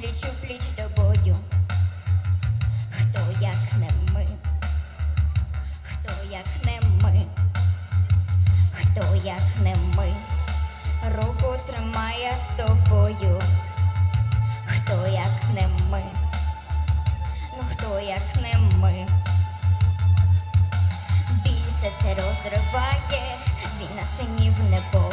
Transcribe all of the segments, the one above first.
пліч у пліч до бою, хто як не ми, хто як не ми, хто як не ми, руку тримає з тобою, хто як не ми, ну хто як не ми, бій це розриває, він на насинів небо.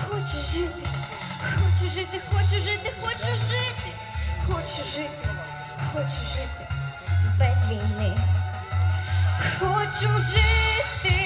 Хочу жити, хочу жити, хочу жити, хочу жити, хочу жити, хочу жити без війни. Хочу жити.